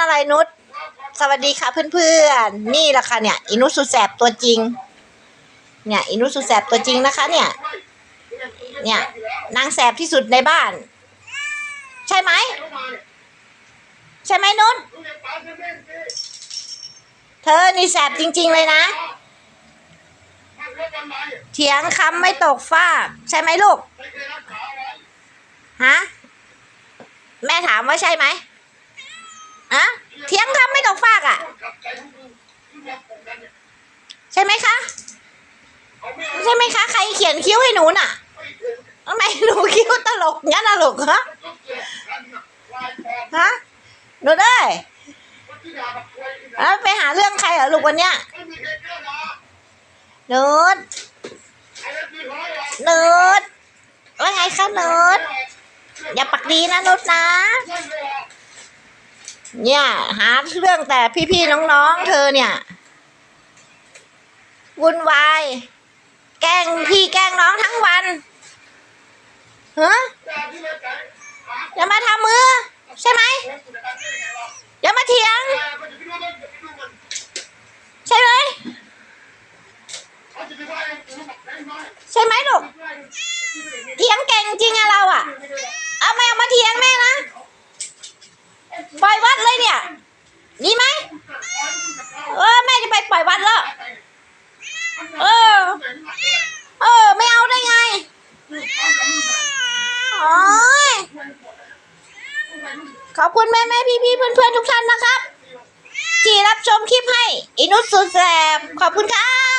อะไรนุชสวัสดีค่ะเพื่อนๆ นี่แหละค่ะเนี่ยอินุสุแสบตัวจริง เนี่ยอินุสุแสบตัวจริงนะคะ เนี่ย เนี่ยนางแสบที่สุดในบ้าน ใช่ไหมใช่ไหมนุชเธอนี่แสบจริง ๆเลยนะ เถียงคำไม่ตกฟากใช่ไหมลูกฮะแม่ถามว่าใช่ไหม อะเถียงคำไม่ตกฟากอะ่ะ ใช่ไหมคะ ใช่ไหมคะ ใครเขียนคิ้วให้หนูน่ะทำไมหนูคิ้วตลกงั้นน่ะลูกฮะฮะหนูได้ยแล้วไปหาเรื่องใครเหรอลูกวันเนี้ยนูดนูดว่าไงคะนูดอย่าปักดีนะนุชนะ เนี่ย หาเรื่องแต่พี่ๆน้องๆเธอเนี่ยวุ่นวาย แกล้งพี่แกล้งน้องทั้งวันฮะอย่ามาทำมือ ใช่ไหมอย่ามาเถียง ใช่ไหมใช่ไหมลูกเถียงเก่งจริงอะเราอะเอาไม่เอามาเถียงแม่นะปล่อยวัดเลยเนี่ยดีไหมเออแม่จะไปปล่อยวัดแล้วเออ เออ ไม่เอาได้ไงโอ้ย ขอบคุณแม่แม่พี่พี่เพื่อนเพื่อนทุกท่านนะครับ ที่รับชมคลิปให้อินุสสุดแสบขอบคุณครับ